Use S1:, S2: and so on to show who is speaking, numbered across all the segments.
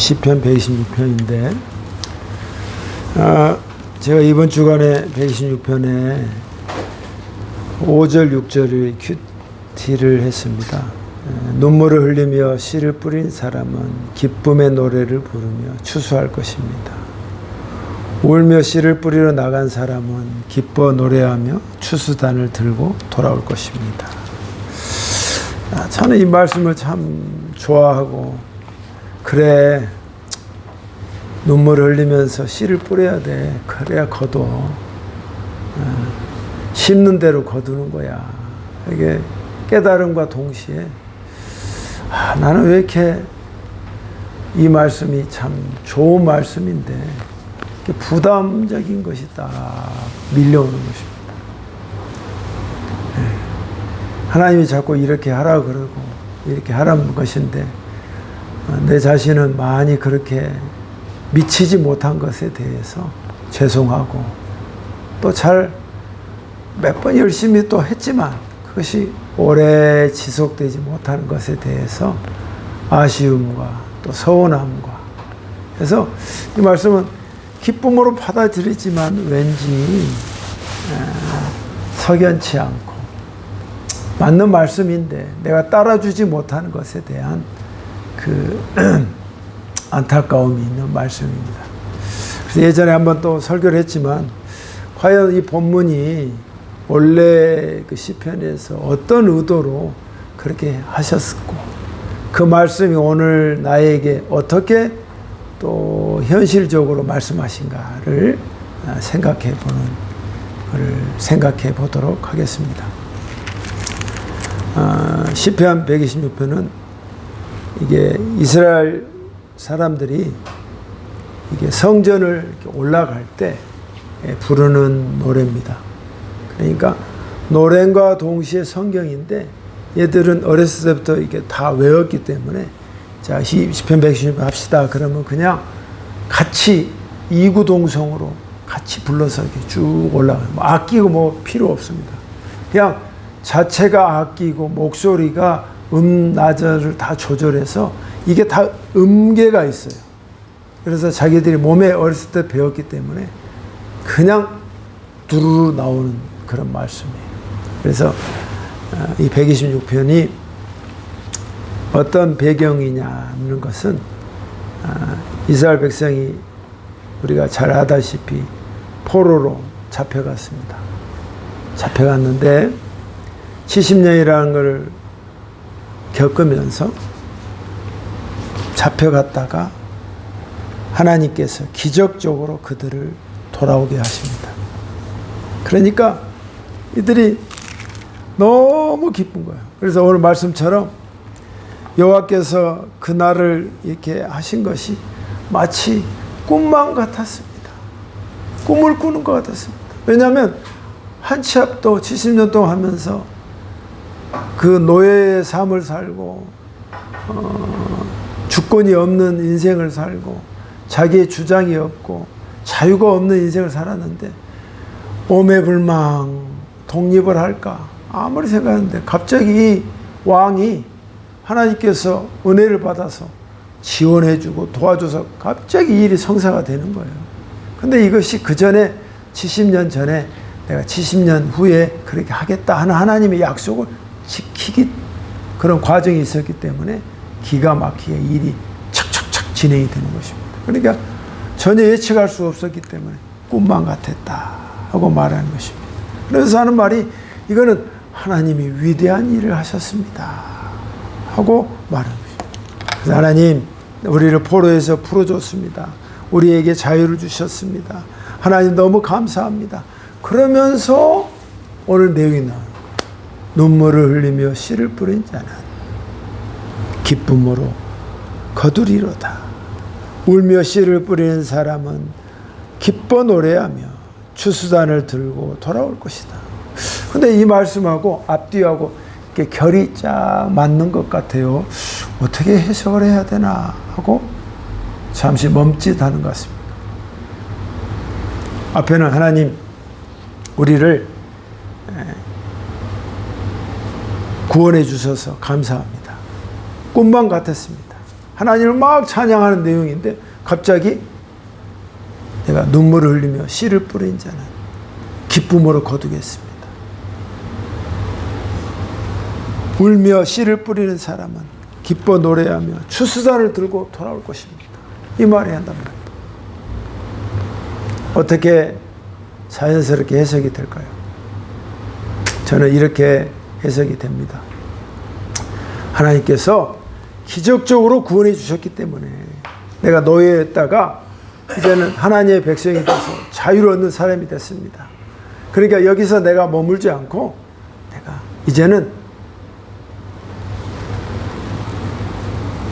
S1: 시편 126편인데 아, 제가 이번 주간에 126편에 5절 6절을 큐티를 했습니다. 에, 눈물을 흘리며 씨를 뿌린 사람은 기쁨의 노래를 부르며 추수할 것입니다. 울며 씨를 뿌리러 나간 사람은 기뻐 노래하며 추수단을 들고 돌아올 것입니다. 아, 저는 이 말씀을 참 좋아하고 그래 눈물을 흘리면서 씨를 뿌려야 돼 그래야 거둬 어, 심는 대로 거두는 거야 이게 깨달음과 동시에 아, 나는 왜 이렇게 이 말씀이 참 좋은 말씀인데 부담적인 것이 딱 밀려오는 것입니다. 네. 하나님이 자꾸 이렇게 하라 그러고 이렇게 하라는 것인데 어, 내 자신은 많이 그렇게 미치지 못한 것에 대해서 죄송하고 또 잘 몇 번 열심히 또 했지만 그것이 오래 지속되지 못하는 것에 대해서 아쉬움과 또 서운함과 그래서 이 말씀은 기쁨으로 받아들이지만 왠지 에, 석연치 않고 맞는 말씀인데 내가 따라주지 못하는 것에 대한 그 안타까움이 있는 말씀입니다. 그래서 예전에 한번 또 설교를 했지만 과연 이 본문이 원래 그 시편에서 어떤 의도로 그렇게 하셨고 그 말씀이 오늘 나에게 어떻게 또 현실적으로 말씀하신가를 생각해 보는 것을 생각해 보도록 하겠습니다. 아, 시편 126편은 이게 이스라엘 사람들이 이게 성전을 올라갈 때 부르는 노래입니다. 그러니까 노래과 동시에 성경인데 얘들은 어렸을 때부터 이게 다 외웠기 때문에 자, 10편 110편 합시다. 그러면 그냥 같이 이구동성으로 같이 불러서 이렇게 쭉 올라가요. 뭐 아끼고 뭐 필요 없습니다. 그냥 자체가 아끼고 목소리가 음, 나절을 다 조절해서 이게 다 음계가 있어요. 그래서 자기들이 몸에 어렸을 때 배웠기 때문에 그냥 두루루 나오는 그런 말씀이에요. 그래서 어, 이 126편이 어떤 배경이냐는 것은 아, 이스라엘 백성이 우리가 잘 아다시피 포로로 잡혀갔습니다. 잡혀갔는데 70년이라는 걸 겪으면서 잡혀갔다가 하나님께서 기적적으로 그들을 돌아오게 하십니다. 그러니까 이들이 너무 기쁜 거예요. 그래서 오늘 말씀처럼 여호와께서 그날을 이렇게 하신 것이 마치 꿈만 같았습니다. 꿈을 꾸는 것 같았습니다. 왜냐하면 한 치 앞도 70년 동안 하면서 그 노예의 삶을 살고 어, 주권이 없는 인생을 살고 자기의 주장이 없고 자유가 없는 인생을 살았는데 오매불망 독립을 할까 아무리 생각하는데 갑자기 이 왕이 하나님께서 은혜를 받아서 지원해주고 도와줘서 갑자기 일이 성사가 되는 거예요. 근데 이것이 그 전에 70년 전에 내가 70년 후에 그렇게 하겠다 하는 하나님의 약속을 지키기 그런 과정이 있었기 때문에 기가 막히게 일이 착착착 진행이 되는 것입니다. 그러니까 전혀 예측할 수 없었기 때문에 꿈만 같았다 하고 말하는 것입니다. 그래서 하는 말이 이거는 하나님이 위대한 일을 하셨습니다. 하고 말하는 것입니다. 하나님 우리를 포로에서 풀어줬습니다. 우리에게 자유를 주셨습니다. 하나님 너무 감사합니다. 그러면서 오늘 내용이 나와요. 눈물을 흘리며 씨를 뿌린 자는 기쁨으로 거두리로다. 울며 씨를 뿌리는 사람은 기뻐 노래하며 추수단을 들고 돌아올 것이다. 근데 이 말씀하고 앞뒤하고 이렇게 결이 쫙 맞는 것 같아요. 어떻게 해석을 해야 되나 하고 잠시 멈칫하는 것 같습니다. 앞에는 하나님 우리를 구원해 주셔서 감사합니다. 꿈만 같았습니다. 하나님을 막 찬양하는 내용인데 갑자기 내가 눈물을 흘리며 씨를 뿌린 자는 기쁨으로 거두겠습니다. 울며 씨를 뿌리는 사람은 기뻐 노래하며 추수단을 들고 돌아올 것입니다. 이 말이 한단 말이에요. 어떻게 자연스럽게 해석이 될까요? 저는 이렇게 해석이 됩니다. 하나님께서 기적적으로 구원해 주셨기 때문에 내가 노예였다가 이제는 하나님의 백성이 돼서 자유를 얻는 사람이 됐습니다. 그러니까 여기서 내가 머물지 않고 내가 이제는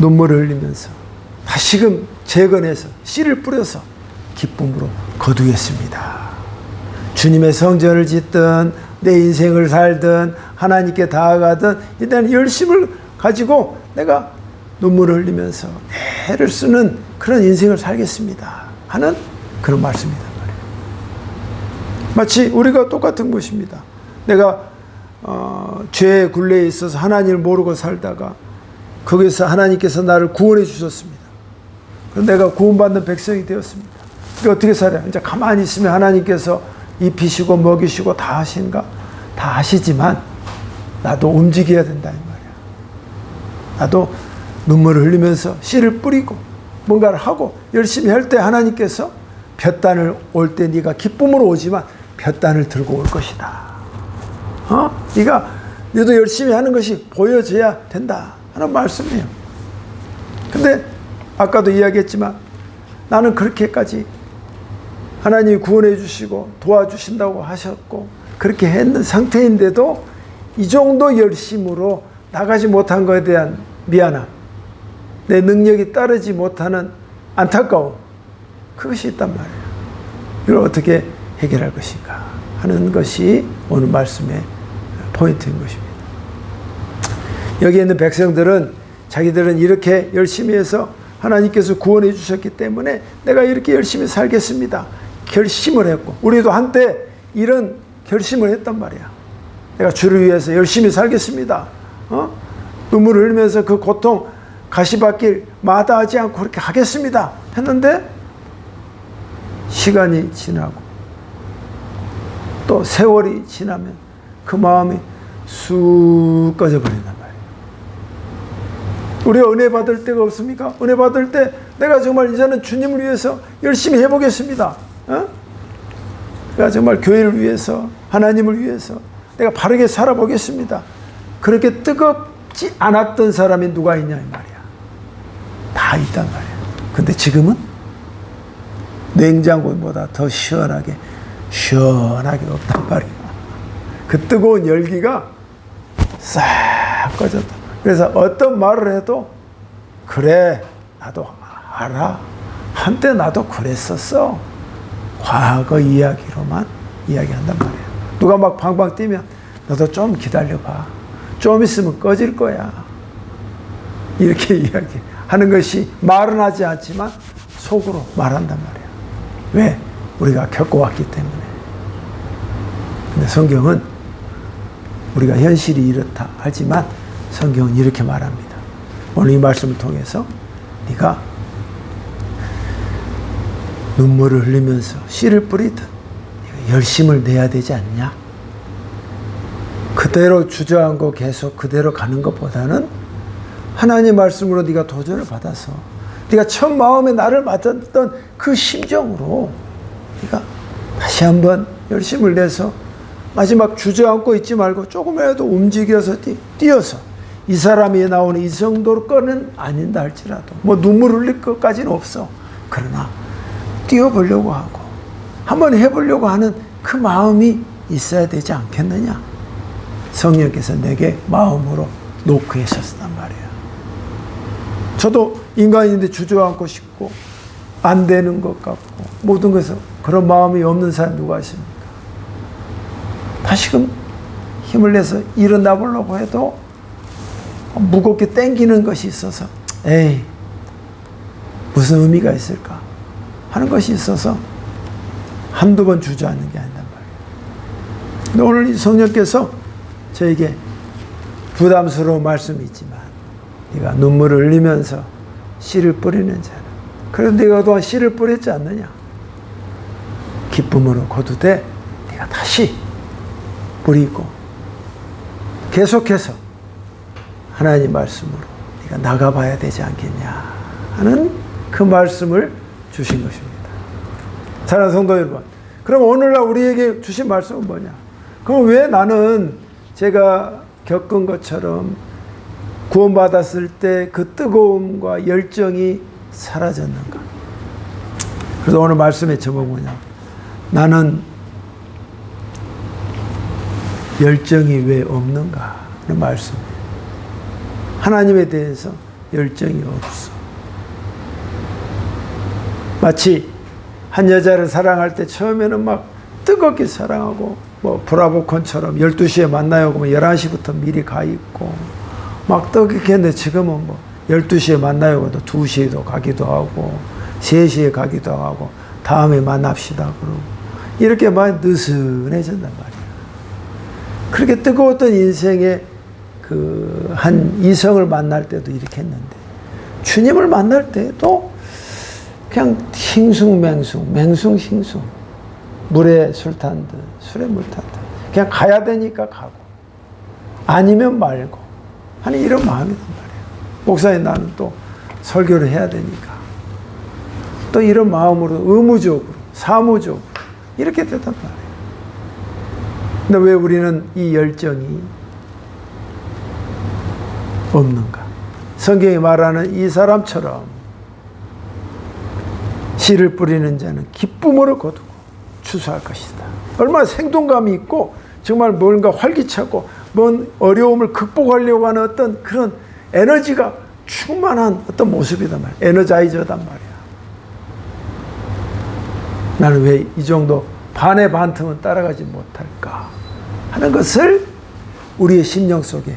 S1: 눈물을 흘리면서 다시금 재건해서 씨를 뿌려서 기쁨으로 거두겠습니다. 주님의 성전을 짓든 내 인생을 살든 하나님께 다가가든 일단 열심을 가지고 내가 눈물을 흘리면서 애를 쓰는 그런 인생을 살겠습니다. 하는 그런 말씀이란 말이에요. 마치 우리가 똑같은 것입니다. 내가 어, 죄의 굴레에 있어서 하나님을 모르고 살다가 거기서 하나님께서 나를 구원해 주셨습니다. 그래서 내가 구원받는 백성이 되었습니다. 어떻게 살아요? 이제 가만히 있으면 하나님께서 입히시고 먹이시고 다 하신가? 다 하시지만 나도 움직여야 된다 이 말이야. 나도 눈물을 흘리면서 씨를 뿌리고 뭔가를 하고 열심히 할 때 하나님께서 볕단을 올 때 네가 기쁨으로 오지만 볕단을 들고 올 것이다. 어? 네가 너도 열심히 하는 것이 보여져야 된다 하는 말씀이에요. 근데 아까도 이야기했지만 나는 그렇게까지 하나님이 구원해 주시고 도와주신다고 하셨고 그렇게 했는 상태인데도 이 정도 열심으로 나가지 못한 것에 대한 미안함, 내 능력이 따르지 못하는 안타까움, 그것이 있단 말이에요. 이걸 어떻게 해결할 것인가 하는 것이 오늘 말씀의 포인트인 것입니다. 여기 있는 백성들은 자기들은 이렇게 열심히 해서 하나님께서 구원해 주셨기 때문에 내가 이렇게 열심히 살겠습니다. 결심을 했고, 우리도 한때 이런 결심을 했단 말이야. 내가 주를 위해서 열심히 살겠습니다. 어? 눈물을 흘리면서 그 고통, 가시밭길 마다하지 않고 그렇게 하겠습니다. 했는데, 시간이 지나고, 또 세월이 지나면 그 마음이 쑥 꺼져 버린단 말이에요. 우리 은혜 받을 때가 없습니까? 은혜 받을 때 내가 정말 이제는 주님을 위해서 열심히 해보겠습니다. 어? 내가 정말 교회를 위해서 하나님을 위해서 내가 바르게 살아보겠습니다. 그렇게 뜨겁지 않았던 사람이 누가 있냐 이 말이야. 다 있단 말이야. 근데 지금은 냉장고보다 더 시원하게 시원하게 없단 말이야. 그 뜨거운 열기가 싹 꺼졌다. 그래서 어떤 말을 해도 그래 나도 알아. 한때 나도 그랬었어. 과거 이야기로만 이야기한단 말이야. 누가 막 방방 뛰면 너도 좀 기다려봐. 좀 있으면 꺼질 거야. 이렇게 이야기하는 것이 말은 하지 않지만 속으로 말한단 말이야. 왜? 우리가 겪어왔기 때문에. 근데 성경은 우리가 현실이 이렇다 하지만 성경은 이렇게 말합니다. 오늘 이 말씀을 통해서 네가 눈물을 흘리면서 씨를 뿌리든 열심을 내야 되지 않냐? 그대로 주저앉고 계속 그대로 가는 것보다는 하나님 말씀으로 네가 도전을 받아서 네가 첫 마음에 나를 맞았던 그 심정으로 네가 다시 한번 열심을 내서 마지막 주저앉고 있지 말고 조금이라도 움직여서 뛰 어서 이 사람이 나오는 이 정도로 거는 아닌다 할지라도 뭐 눈물 흘릴 것까지는 없어. 그러나 뛰어보려고 하고 한번 해보려고 하는 그 마음이 있어야 되지 않겠느냐. 성령께서 내게 마음으로 노크하셨단 말이에요. 저도 인간인데 주저앉고 싶고 안 되는 것 같고 모든 것에서 그런 마음이 없는 사람 누가 있습니까? 다시금 힘을 내서 일어나 보려고 해도 무겁게 땡기는 것이 있어서 에이 무슨 의미가 있을까 하는 것이 있어서 한두 번 주저앉는 게 아니란 말이에요. 오늘 성령께서 저에게 부담스러운 말씀이 있지만 네가 눈물을 흘리면서 씨를 뿌리는 자는. 그래서 네가 그동안 씨를 뿌렸지 않느냐? 기쁨으로 거두되 네가 다시 뿌리고 계속해서 하나님 말씀으로 네가 나가봐야 되지 않겠냐 하는 그 말씀을 주신 것입니다. 사랑하는 성도 여러분, 그럼 오늘날 우리에게 주신 말씀은 뭐냐? 그럼 왜 나는 제가 겪은 것처럼 구원받았을 때 그 뜨거움과 열정이 사라졌는가? 그래서 오늘 말씀의 제목은 뭐냐? 나는 열정이 왜 없는가? 하는 말씀. 하나님에 대해서 열정이 없어. 마치 한 여자를 사랑할 때 처음에는 막 뜨겁게 사랑하고 뭐 브라보콘처럼 12시에 만나요 그러면 11시부터 미리 가 있고 막 뜨겁게 했는데 지금은 뭐 12시에 만나요 그래도 2시에도 가기도 하고 3시에 가기도 하고 다음에 만납시다 그러고 이렇게 많이 느슨해진단 말이야. 그렇게 뜨거웠던 인생의 그한 이성을 만날 때도 이렇게 했는데 주님을 만날 때도 그냥 싱숭맹숭, 맹숭싱숭. 물에 술 탄 듯, 술에 물 탄 듯. 그냥 가야 되니까 가고. 아니면 말고. 하는 이런 마음이란 말이에요. 목사님 나는 또 설교를 해야 되니까. 또 이런 마음으로 의무적으로, 사무적으로. 이렇게 됐단 말이에요. 근데 왜 우리는 이 열정이 없는가? 성경이 말하는 이 사람처럼 씨를 뿌리는 자는 기쁨으로 거두고 추수할 것이다. 얼마나 생동감이 있고 정말 뭔가 활기차고 뭔 어려움을 극복하려고 하는 어떤 그런 에너지가 충만한 어떤 모습이단 말이야. 에너자이저단 말이야. 나는 왜 이 정도 반의 반 틈은 따라가지 못할까 하는 것을 우리의 심령 속에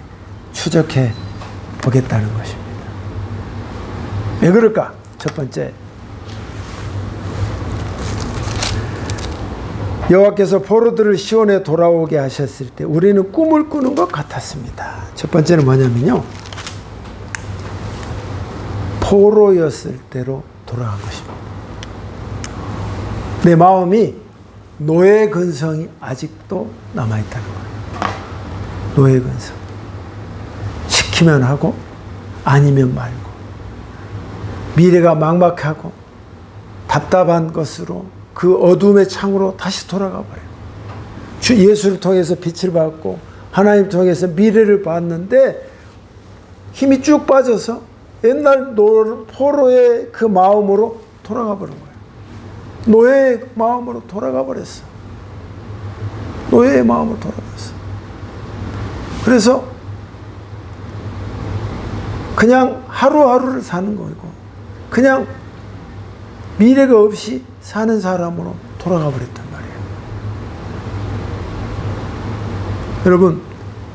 S1: 추적해 보겠다는 것입니다. 왜 그럴까? 첫 번째, 여호와께서 포로들을 시온에 돌아오게 하셨을 때 우리는 꿈을 꾸는 것 같았습니다. 첫 번째는 뭐냐면요. 포로였을 때로 돌아간 것입니다. 내 마음이 노예 근성이 아직도 남아있다는 거예요. 노예 근성. 시키면 하고 아니면 말고 미래가 막막하고 답답한 것으로 그 어둠의 창으로 다시 돌아가 버려요. 주 예수를 통해서 빛을 받고 하나님 통해서 미래를 봤는데 힘이 쭉 빠져서 옛날 노, 포로의 그 마음으로 돌아가 버린 거예요. 노예의 마음으로 돌아가 버렸어. 노예의 마음으로 돌아갔어. 그래서 그냥 하루하루를 사는 거고, 그냥 미래가 없이 사는 사람으로 돌아가 버렸단 말이에요. 여러분,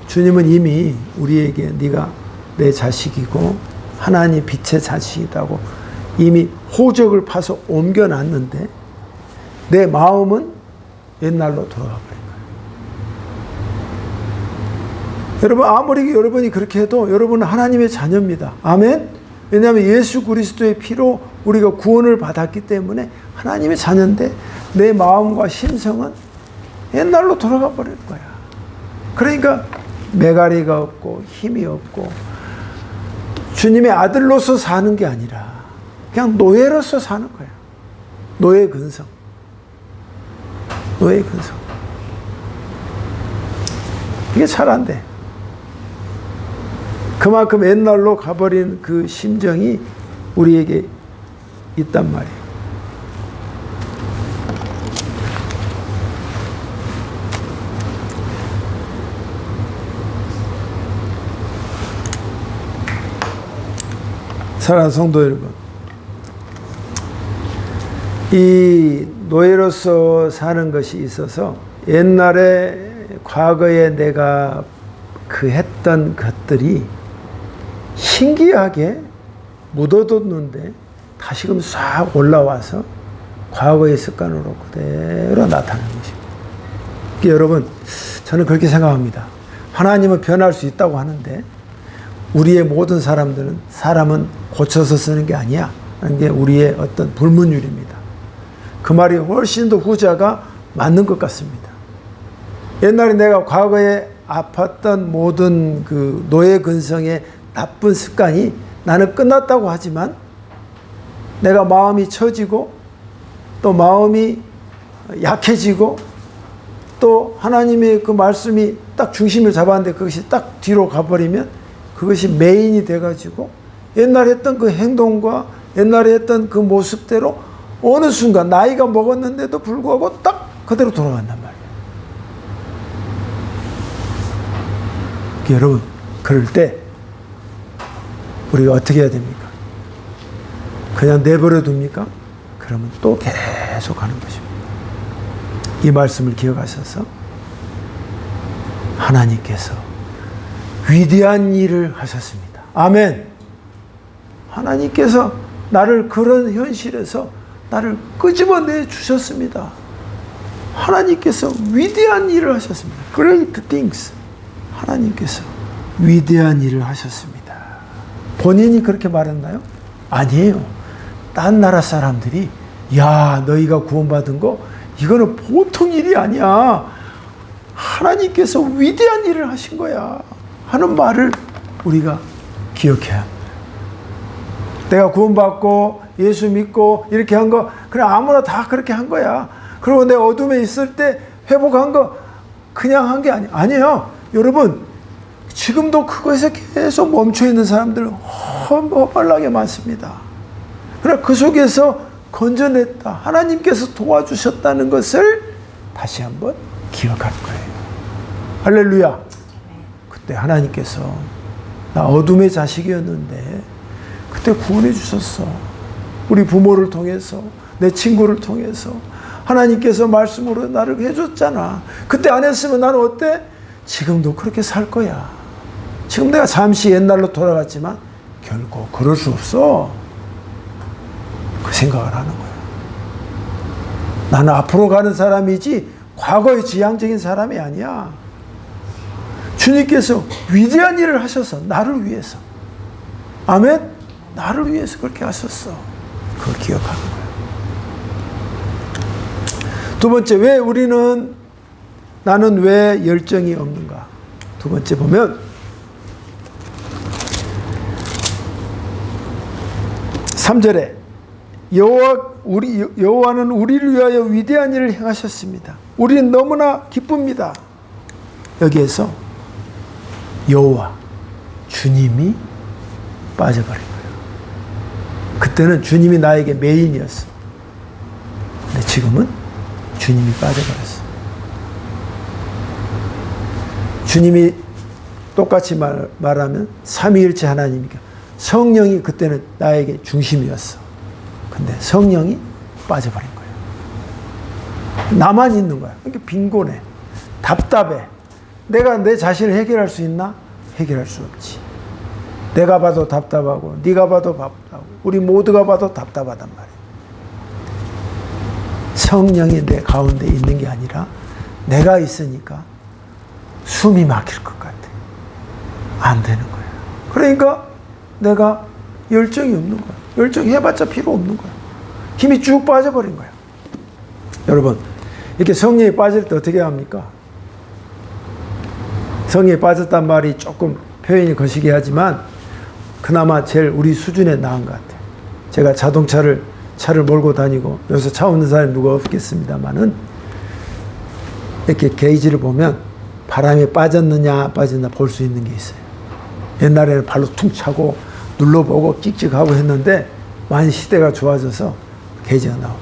S1: 주님은 이미 우리에게 네가 내 자식이고 하나님 빛의 자식이다고 이미 호적을 파서 옮겨놨는데 내 마음은 옛날로 돌아가 버린 거예요. 여러분 아무리 여러분이 그렇게 해도 여러분은 하나님의 자녀입니다. 아멘. 왜냐하면 예수 그리스도의 피로 우리가 구원을 받았기 때문에 하나님의 자녀인데 내 마음과 심성은 옛날로 돌아가 버릴 거야. 그러니까 메가리가 없고 힘이 없고 주님의 아들로서 사는 게 아니라 그냥 노예로서 사는 거야. 노예 근성. 노예 근성. 이게 잘 안 돼. 그만큼 옛날로 가버린 그 심정이 우리에게 있단 말이에요. 사랑하는 성도 여러분, 이 노예로서 사는 것이 있어서 옛날에 과거에 내가 그 했던 것들이 신기하게 묻어뒀는데 다시금 싹 올라와서 과거의 습관으로 그대로 나타나는 것입니다. 여러분, 저는 그렇게 생각합니다. 하나님은 변할 수 있다고 하는데 우리의 모든 사람들은 사람은 고쳐서 쓰는 게 아니야. 라는 게 우리의 어떤 불문율입니다. 그 말이 훨씬 더 후자가 맞는 것 같습니다. 옛날에 내가 과거에 아팠던 모든 그 노예 근성의 나쁜 습관이 나는 끝났다고 하지만 내가 마음이 처지고 또 마음이 약해지고 또 하나님의 그 말씀이 딱 중심을 잡았는데 그것이 딱 뒤로 가버리면 그것이 메인이 돼가지고 옛날에 했던 그 행동과 옛날에 했던 그 모습대로 어느 순간 나이가 먹었는데도 불구하고 딱 그대로 돌아간단 말이에요. 여러분, 그럴 때 우리가 어떻게 해야 됩니까? 그냥 내버려 둡니까? 그러면 또 계속 하는 것입니다. 이 말씀을 기억하셔서 하나님께서 위대한 일을 하셨습니다. 아멘. 하나님께서 나를 그런 현실에서 나를 끄집어내 주셨습니다. 하나님께서 위대한 일을 하셨습니다. Great things. 하나님께서 위대한 일을 하셨습니다. 본인이 그렇게 말했나요? 아니에요. 딴 나라 사람들이 야 너희가 구원받은 거 이거는 보통 일이 아니야. 하나님께서 위대한 일을 하신 거야. 하는 말을 우리가 기억해야 합니다. 내가 구원받고 예수 믿고 이렇게 한 거 그냥 아무나 다 그렇게 한 거야. 그리고 내 어둠에 있을 때 회복한 거 그냥 한 게 아니 아니에요. 여러분 지금도 그것에 계속 멈춰 있는 사람들 허벌나게 많습니다. 그러나 그 속에서 건져냈다. 하나님께서 도와주셨다는 것을 다시 한번 기억할 거예요. 할렐루야. 그때 하나님께서 나 어둠의 자식이었는데 그때 구원해 주셨어. 우리 부모를 통해서 내 친구를 통해서 하나님께서 말씀으로 나를 해줬잖아. 그때 안 했으면 나는 어때? 지금도 그렇게 살 거야. 지금 내가 잠시 옛날로 돌아갔지만 결코 그럴 수 없어. 그 생각을 하는 거야. 나는 앞으로 가는 사람이지 과거의 지향적인 사람이 아니야. 주님께서 위대한 일을 하셔서 나를 위해서. 아멘? 나를 위해서 그렇게 하셨어. 그걸 기억하는 거야. 두 번째, 왜 우리는 나는 왜 열정이 없는가? 두 번째 보면 3절에 여호와 우리 여호와는 우리를 위하여 위대한 일을 행하셨습니다. 우리는 너무나 기쁩니다. 여기에서 여호와 주님이 빠져버린 거예요. 그때는 주님이 나에게 메인이었어. 근데 지금은 주님이 빠져버렸어. 주님이 똑같이 말, 말하면 삼위일체 하나님이니까 성령이 그때는 나에게 중심이었어. 근데 성령이 빠져버린 거예요. 나만 있는 거야. 그러니까 빈곤해. 답답해. 내가 내 자신을 해결할 수 있나? 해결할 수 없지. 내가 봐도 답답하고 네가 봐도 답답하고 우리 모두가 봐도 답답하단 말이야. 성령이 내 가운데 있는 게 아니라 내가 있으니까 숨이 막힐 것 같아. 안 되는 거야. 그러니까 내가 열정이 없는 거야. 열정 해봤자 필요 없는 거야. 힘이 쭉 빠져버린 거야. 여러분, 이렇게 성령이 빠질 때 어떻게 합니까? 성령이 빠졌단 말이 조금 표현이 거시기 하지만 그나마 제일 우리 수준에 나은 것 같아요. 제가 자동차를 차를 몰고 다니고 여기서 차 없는 사람이 누가 없겠습니다만은 이렇게 게이지를 보면 바람이 빠졌느냐 빠졌나 볼 수 있는 게 있어요. 옛날에는 발로 퉁 차고 눌러보고 찍찍하고 했는데 많이 시대가 좋아져서 게이지가 나와.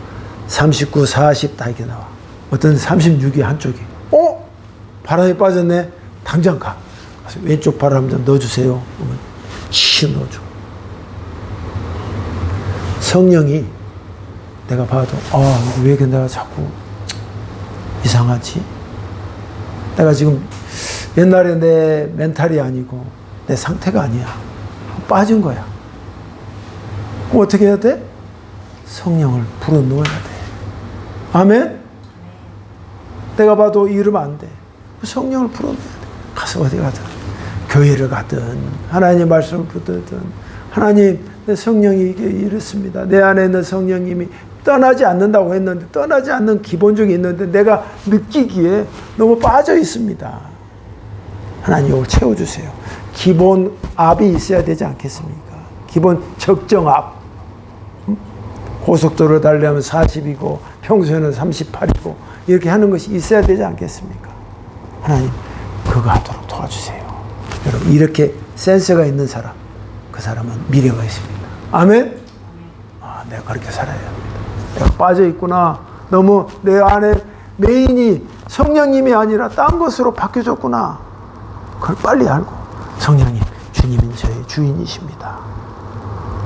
S1: 39, 40 다 이렇게 나와. 어떤 36이 한쪽이. 어? 바람이 빠졌네. 당장 가. 왼쪽 바람 좀 넣어주세요. 그러면 치 넣어줘. 성령이 내가 봐도 아, 왜 이렇게 내가 자꾸 이상하지? 내가 지금 옛날에 내 멘탈이 아니고 내 상태가 아니야. 빠진 거야. 어떻게 해야 돼? 성령을 불어 넣어야 돼. 아멘? 내가 봐도 이러면 안 돼. 성령을 불어 넣어야 돼. 가서 어디 가자. 교회를 가든 하나님 말씀을 듣든 하나님 내 성령이 이렇습니다. 내 안에 있는 성령님이 떠나지 않는다고 했는데 떠나지 않는 기본적이 있는데 내가 느끼기에 너무 빠져 있습니다. 하나님 이걸 채워주세요. 기본 압이 있어야 되지 않겠습니까? 기본 적정 압. 음? 고속도로 달려면 40이고 평소에는 38이고 이렇게 하는 것이 있어야 되지 않겠습니까? 하나님 그거 하도록 도와주세요. 여러분 이렇게 센스가 있는 사람 그 사람은 미래가 있습니다. 아멘. 아 내가 그렇게 살아야 합니다. 내가 빠져 있구나. 너무 내 안에 메인이 성령님이 아니라 딴 것으로 바뀌어졌구나. 그걸 빨리 알고 성령님 주님은 저의 주인이십니다.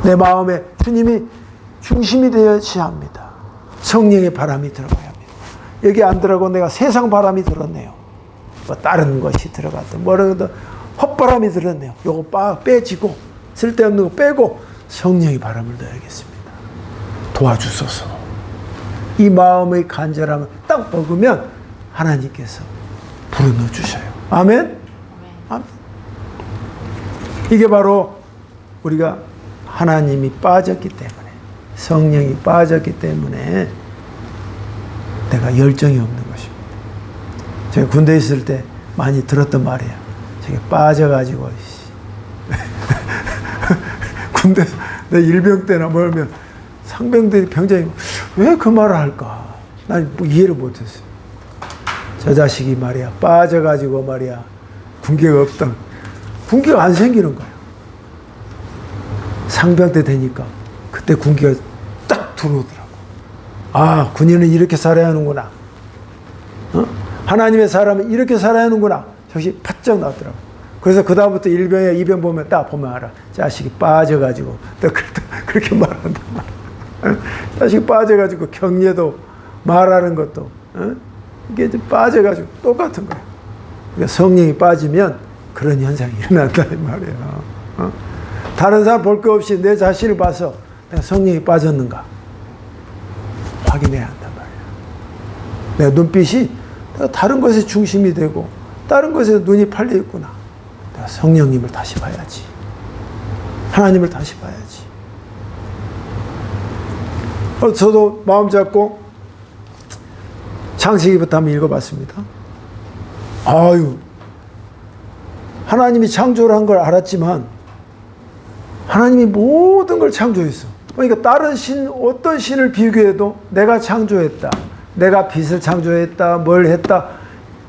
S1: 내 마음에 주님이 중심이 되어야 합니다. 성령의 바람이 들어가야 합니다. 여기 안 들어가고 내가 세상 바람이 들었네요. 뭐 다른 것이 들어갔든 뭐라든 헛바람이 들었네요. 요거 빠, 빼지고 쓸데없는 거 빼고 성령의 바람을 넣어야겠습니다. 도와주소서. 이 마음의 간절함을 딱 먹으면 하나님께서 불어넣어 주셔요. 아멘? 이게 바로 우리가 하나님이 빠졌기 때문에 성령이 빠졌기 때문에 내가 열정이 없는 것입니다. 제가 군대 에 있을 때 많이 들었던 말이에요. 저게 빠져가지고 군대 내 일병 때나 멀면 상병들이 병장이 왜 그 말을 할까? 난 뭐 이해를 못했어요. 저 자식이 말이야 빠져가지고 말이야 군기가 없던 군기가 안 생기는 거야. 상병 때 되니까 그때 군기가 딱 들어오더라고. 아 군인은 이렇게 살아야 하는구나. 어? 하나님의 사람은 이렇게 살아야 하는구나. 정신 바짝 나더라고. 그래서 그 다음부터 일병에 이병 보면 딱 보면 알아. 자식이 빠져가지고 또 그렇게 말한단. 자식이 빠져가지고 경례도 말하는 것도 어? 이게 좀 빠져가지고 똑같은 거야. 그러니까 성령이 빠지면 그런 현상이 일어난다 이 말이에요. 어? 다른 사람 볼 거 없이 내 자신을 봐서 내가 성령이 빠졌는가 확인해야 한단 말이야. 내 눈빛이 내가 다른 것에 중심이 되고 다른 것에 눈이 팔려 있구나. 내가 성령님을 다시 봐야지. 하나님을 다시 봐야지. 어, 저도 마음 잡고 창세기부터 한번 읽어봤습니다. 아유, 하나님이 창조를 한 걸 알았지만 하나님이 모든 걸 창조했어. 그러니까 다른 신, 어떤 신을 비교해도 내가 창조했다. 내가 빛을 창조했다. 뭘 했다.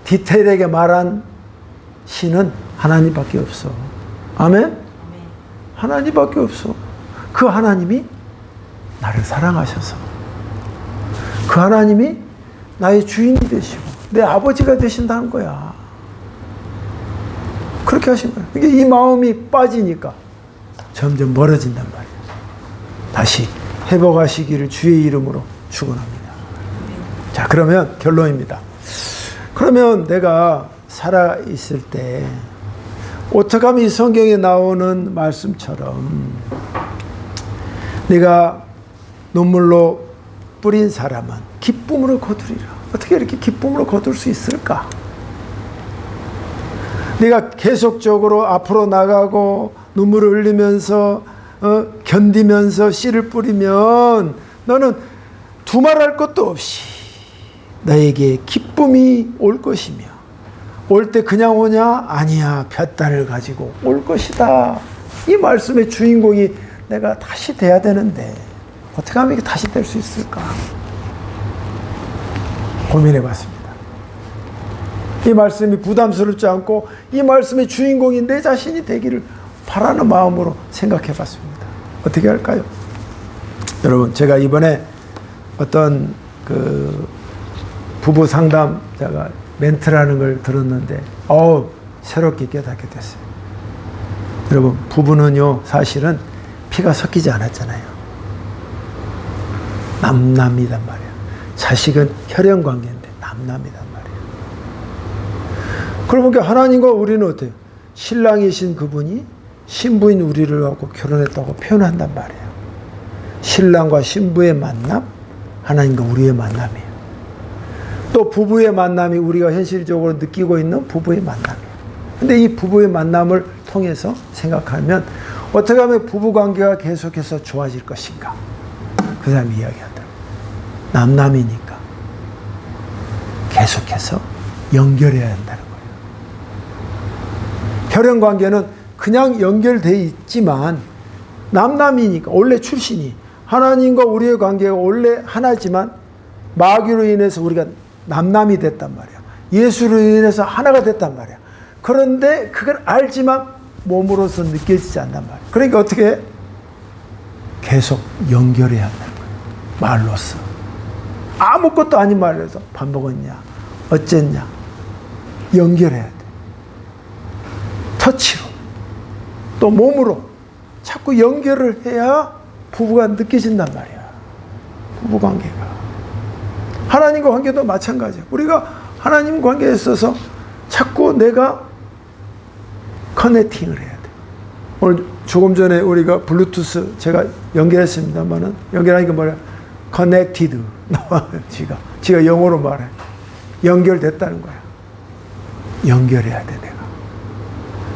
S1: 디테일하게 말한 신은 하나님밖에 없어. 아멘? 하나님밖에 없어. 그 하나님이 나를 사랑하셔서 그 하나님이 나의 주인이 되시고 내 아버지가 되신다는 거야. 그렇게 하신 거야. 이게 이 마음이 빠지니까 점점 멀어진단 말이에요. 다시 회복하시기를 주의 이름으로 축원합니다. 자, 그러면 결론입니다. 그러면 내가 살아 있을 때 어떻게 하면 이 성경에 나오는 말씀처럼 내가 눈물로 뿌린 사람은 기쁨으로 거두리라. 어떻게 이렇게 기쁨으로 거둘 수 있을까? 내가 계속적으로 앞으로 나가고 눈물을 흘리면서 어, 견디면서 씨를 뿌리면 너는 두말할 것도 없이 너에게 기쁨이 올 것이며 올 때 그냥 오냐? 아니야. 볕달을 가지고 올 것이다. 이 말씀의 주인공이 내가 다시 돼야 되는데 어떻게 하면 이게 다시 될 수 있을까? 고민해 봤습니다. 이 말씀이 부담스럽지 않고 이 말씀의 주인공이 내 자신이 되기를 바라는 마음으로 생각해 봤습니다. 어떻게 할까요? 여러분, 제가 이번에 어떤 그 부부 상담자가 멘트라는 걸 들었는데, 어우, 새롭게 깨닫게 됐어요. 여러분, 부부는요, 사실은 피가 섞이지 않았잖아요. 남남이단 말이에요. 자식은 혈연 관계인데 남남이단 말이에요. 그러니까 하나님과 우리는 어때요? 신랑이신 그분이 신부인 우리를 갖고 결혼했다고 표현한단 말이에요. 신랑과 신부의 만남, 하나님과 우리의 만남이에요. 또 부부의 만남이 우리가 현실적으로 느끼고 있는 부부의 만남이에요. 근데 이 부부의 만남을 통해서 생각하면 어떻게 하면 부부 관계가 계속해서 좋아질 것인가? 그 사람이 이야기하더라고요. 남남이니까 계속해서 연결해야 한다는. 혈연 관계는 그냥 연결돼 있지만 남남이니까 원래 출신이 하나님과 우리의 관계가 원래 하나지만 마귀로 인해서 우리가 남남이 됐단 말이야. 예수로 인해서 하나가 됐단 말이야. 그런데 그걸 알지만 몸으로서 느껴지지 않단 말이야. 그러니까 어떻게 해? 계속 연결해야 한다는 거야. 말로써. 아무것도 아닌 말로서 밥 먹었냐? 어쨌냐? 연결해야 돼. 터치로. 또 몸으로. 자꾸 연결을 해야 부부가 느껴진단 말이야. 부부 관계가. 하나님과 관계도 마찬가지야. 우리가 하나님 관계에 있어서 자꾸 내가 커넥팅을 해야 돼. 오늘 조금 전에 우리가 블루투스 제가 연결했습니다만은 연결하니까 뭐야? 커넥티드. 지가 지가 영어로 말해. 연결됐다는 거야. 연결해야 돼 내가.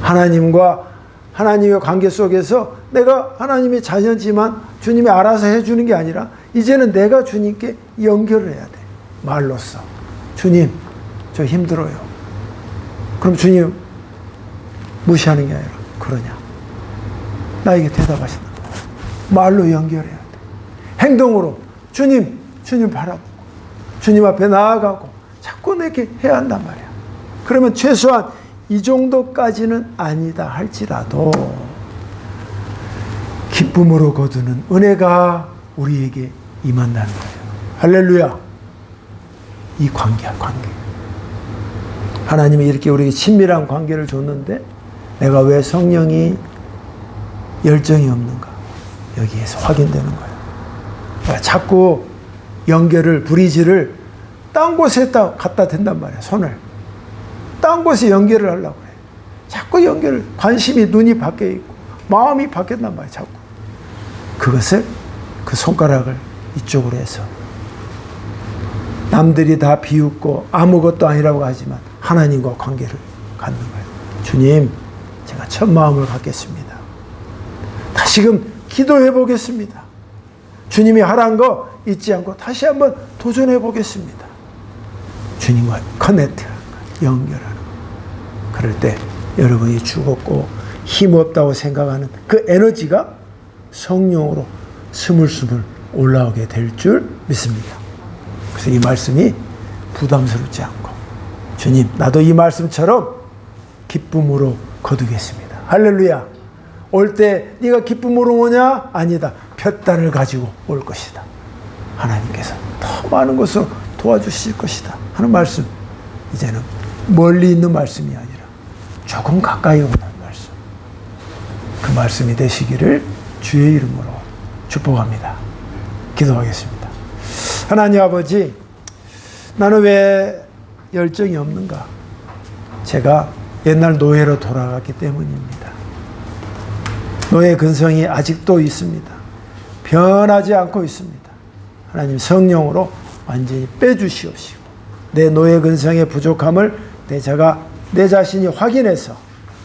S1: 하나님과 하나님의 관계 속에서 내가 하나님의 자녀지만 주님이 알아서 해주는 게 아니라 이제는 내가 주님께 연결을 해야 돼. 말로써. 주님, 저 힘들어요. 그럼 주님 무시하는 게 아니라 그러냐. 나에게 대답하신다. 말로 연결해야 돼. 행동으로 주님, 주님 바라보고 주님 앞에 나아가고 자꾸 내게 해야 한단 말이야. 그러면 최소한 이 정도까지는 아니다 할지라도 기쁨으로 거두는 은혜가 우리에게 임한다는 거예요. 할렐루야. 이 관계야, 관계. 하나님이 이렇게 우리에게 친밀한 관계를 줬는데 내가 왜 성령이 열정이 없는가? 여기에서 확인되는 거예요. 내가 자꾸 연결을, 브리지를 딴 곳에다 갖다 댄단 말이야, 손을. 딴 곳에 연결을 하려고 그래. 자꾸 연결을, 관심이 눈이 밖에 있고, 마음이 바뀌었단 말이야, 자꾸. 그것을, 그 손가락을 이쪽으로 해서. 남들이 다 비웃고 아무것도 아니라고 하지만 하나님과 관계를 갖는 거예요. 주님, 제가 첫 마음을 갖겠습니다. 다시금 기도해 보겠습니다. 주님이 하란 거 잊지 않고 다시 한번 도전해 보겠습니다. 주님과 커넥트하는 거, 연결하는 거. 그럴 때 여러분이 죽었고 힘없다고 생각하는 그 에너지가 성령으로 스물스물 올라오게 될 줄 믿습니다. 그래서 이 말씀이 부담스럽지 않고 주님 나도 이 말씀처럼 기쁨으로 거두겠습니다. 할렐루야. 올 때 네가 기쁨으로 오냐? 아니다. 볕단을 가지고 올 것이다. 하나님께서 더 많은 것을 도와주실 것이다. 하는 말씀. 이제는 멀리 있는 말씀이 아니라 조금 가까이 오는 말씀. 그 말씀이 되시기를 주의 이름으로 축복합니다. 기도하겠습니다. 하나님 아버지, 나는 왜 열정이 없는가? 제가 옛날 노예로 돌아갔기 때문입니다. 노예 근성이 아직도 있습니다. 변하지 않고 있습니다. 하나님 성령으로 완전히 빼주시옵시고, 내 노예 근성의 부족함을 내 제가 내 자신이 확인해서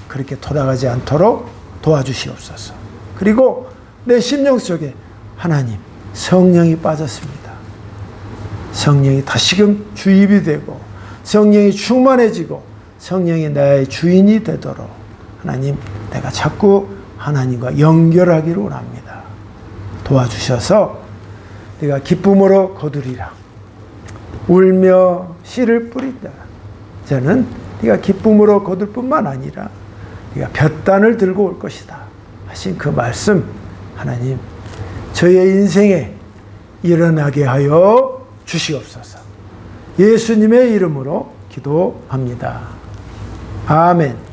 S1: 그렇게 돌아가지 않도록 도와주시옵소서. 그리고 내 심령 속에 하나님 성령이 빠졌습니다. 성령이 다시금 주입이 되고 성령이 충만해지고 성령이 나의 주인이 되도록 하나님 내가 자꾸 하나님과 연결하기를 원합니다. 도와주셔서 내가 기쁨으로 거두리라. 울며 씨를 뿌린다. 저는 네가 기쁨으로 거둘 뿐만 아니라 네가 볕단을 들고 올 것이다. 하신 그 말씀 하나님 저의 인생에 일어나게 하여 주시옵소서. 예수님의 이름으로 기도합니다. 아멘.